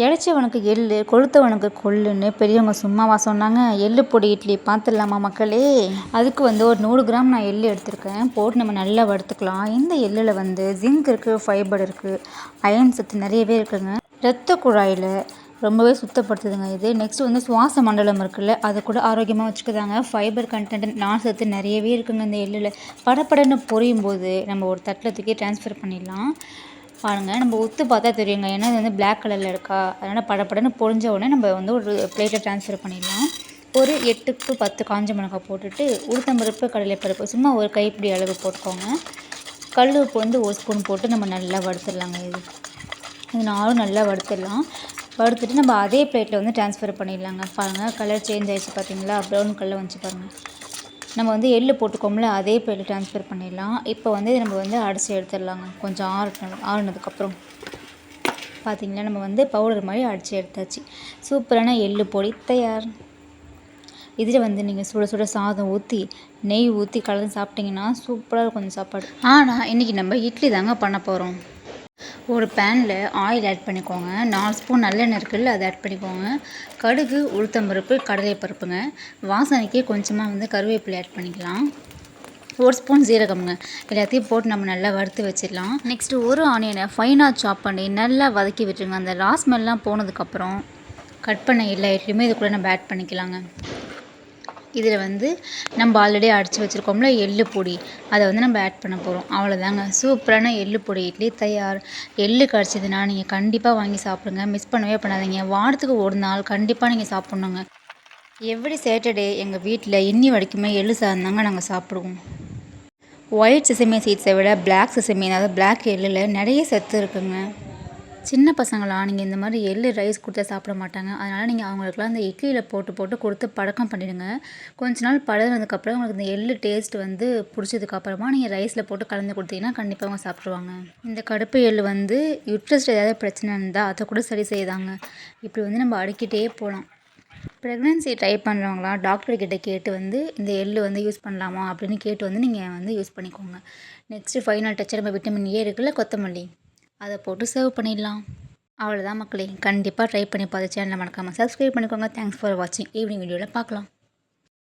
இளைச்சவனுக்கு எள் கொழுத்தவனுக்கு கொள்ளுன்னு பெரியவங்க சும்மாவா சொன்னாங்க. எள்ளு பொடி இட்லி பார்த்துடலாமா மக்களே? அதுக்கு வந்து ஒரு நூறு கிராம் நான் எள் எடுத்திருக்கேன். போட்டு நம்ம நல்லா வறுத்துக்கலாம். இந்த எள்ளில் வந்து ஜிங்க் இருக்குது ஃபைபர் இருக்குது அயன் சத்து நிறையவே இருக்குங்க. இரத்த குழாயில் ரொம்பவே சுத்தப்படுத்துதுங்க இது. நெக்ஸ்ட் வந்து சுவாச மண்டலம் இருக்குல்ல அது கூட ஆரோக்கியமாக வச்சுக்கிறாங்க ஃபைபர் கண்டென்ட் நார் சத்து நிறையவே இருக்குங்க இந்த எள்ளில். படப்படன்னு பொரியும் போது நம்ம ஒரு தட்டில் தூக்கி ட்ரான்ஸ்ஃபர் பண்ணிடலாம். பாருங்கள் நம்ம உத்து பார்த்தா தெரியுங்க. ஏன்னா இது வந்து பிளாக் கலரில் இருக்கா? அதனால் படப்படன்னு பொழிஞ்ச உடனே நம்ம வந்து ஒரு பிளேட்டில் ட்ரான்ஸ்ஃபர் பண்ணிடலாம். ஒரு எட்டு டு பத்து காஞ்ச மிளகாய் போட்டுட்டு உளுத்தம்பருப்பு கடலைப்பருப்பு சும்மா ஒரு கைப்பிடி அளவு போட்டுக்கோங்க. கல் உப்பு வந்து ஒரு ஸ்பூன் போட்டு நம்ம நல்லா வறுத்துடலாங்க இது. இது நாலும் நல்லா வறுத்துடலாம். வறுத்துட்டு நம்ம அதே பிளேட்டில் வந்து ட்ரான்ஸ்ஃபர் பண்ணிடலாங்க. பாருங்கள் கலர் சேஞ்ச் ஆகிடுச்சு பார்த்தீங்களா? ப்ரௌன் கலர் வந்துச்சு பாருங்கள் நம்ம வந்து எள்ளு போட்டுக்கோம்ல அதே போய் ட்ரான்ஸ்ஃபர் பண்ணிடலாம். இப்போ வந்து நம்ம வந்து அடித்து எடுத்துடலாங்க. கொஞ்சம் ஆறணும் ஆறுனதுக்கப்புறம். பார்த்திங்களா நம்ம வந்து பவுடர் மாதிரி அடித்து எடுத்தாச்சு. சூப்பரான எள் பொடி தயார். இதில் வந்து நீங்கள் சுட சுட சாதம் ஊற்றி நெய் ஊற்றி கலந்து சாப்பிட்டிங்கன்னா சூப்பராக இருக்கும் சாப்பாடு. ஆனால் இன்றைக்கி நம்ம இட்லி தாங்க பண்ண போகிறோம் ஒரு பேனில் ஆயில் ஆட் பண்ணிக்கோங்க. நாலு ஸ்பூன் நல்லெண்ணெய் இருக்குல்ல அதை ஆட் பண்ணிக்கோங்க. கடுகு உளுத்தம்பருப்பு கடலைப்பருப்புங்க. வாசனைக்கே கொஞ்சமாக வந்து கருவேப்பிலை ஆட் பண்ணிக்கலாம். ஒரு ஸ்பூன் ஜீரகம்ங்க எல்லாத்தையும் போட்டு நம்ம நல்லா வறுத்து வச்சிடலாம். நெக்ஸ்ட்டு ஒரு ஆனியனை ஃபைனாக சாப் பண்ணி நல்லா வதக்கி விட்டுருங்க. அந்த ராஸ்மெல்லாம் போனதுக்கப்புறம் கட் பண்ண எல்லா இட்லியுமே இது கூட நம்ம ஆட் பண்ணிக்கலாங்க. இதில் வந்து நம்ம ஆல்ரெடி அடித்து வச்சுருக்கோம்ல எள்ளு பொடி. அதை வந்து நம்ம ஆட் பண்ண போகிறோம் அவ்வளோதாங்க சூப்பரான எள்ளு பொடி இட்லி தயார். எள்ளு கிடச்சிதுன்னா நீங்கள் கண்டிப்பாக வாங்கி சாப்பிடுங்க. மிஸ் பண்ணவே பண்ணாதீங்க. வாரத்துக்கு ஒரு நாள் கண்டிப்பாக நீங்கள் சாப்பிட்ணுங்க. எவ்ரி சேட்டர்டே எங்கள் வீட்டில் இன்னி வரைக்குமே எள்ளு சாதம் நாங்கள் சாப்பிடுவோம். ஒயிட் சிசமே சீட்ஸை விட பிளாக் சிசமே அதாவது பிளாக் எள்ளில் நிறைய சத்து இருக்குங்க. சின்ன பசங்களாம் நீங்கள் இந்த மாதிரி எள்ளு ரைஸ் கொடுத்தா சாப்பிட மாட்டாங்க. அதனால் நீங்கள் அவங்களுக்குலாம் இந்த இட்லியில் போட்டு போட்டு கொடுத்து பழக்கம் பண்ணிடுங்க. கொஞ்ச நாள் பழகினதுக்கப்புறம் உங்களுக்கு இந்த எள்ளு டேஸ்ட் வந்து பிடிச்சதுக்கப்புறமா நீங்கள் ரைஸில் போட்டு கலந்து கொடுத்தீங்கன்னா கண்டிப்பாக அவங்க சாப்பிடுவாங்க இந்த கடுப்பு எள்ளு வந்து யுட்ரஸ்ட் ஏதாவது பிரச்சனை இருந்தால் அதை கூட சரி செய்தாங்க. இப்படி வந்து நம்ம அடுக்கிட்டே போகலாம் ப்ரெக்னென்சி ட்ரை பண்ணுறவங்களாம் டாக்டர்கிட்ட கேட்டு வந்து இந்த எள்ளு வந்து யூஸ் பண்ணலாமா அப்படின்னு கேட்டு வந்து நீங்கள் வந்து யூஸ் பண்ணிக்கோங்க. நெக்ஸ்ட்டு ஃபைனல் டச்சர் நம்ம விட்டமின் ஏ இருக்குல்ல கொத்தமல்லி. அதை போட்டு சர்வ் பண்ணிடலாம். அவ்வளோதான் மக்களே. கண்டிப்பாக ட்ரை பண்ணி பார்த்து சேனலை மறக்காமல் சப்ஸ்கிரைப் பண்ணிக்கோங்க. தேங்க்ஸ் ஃபார் வாட்சிங் ஈவினிங் வீடியோவில் பார்க்கலாம்.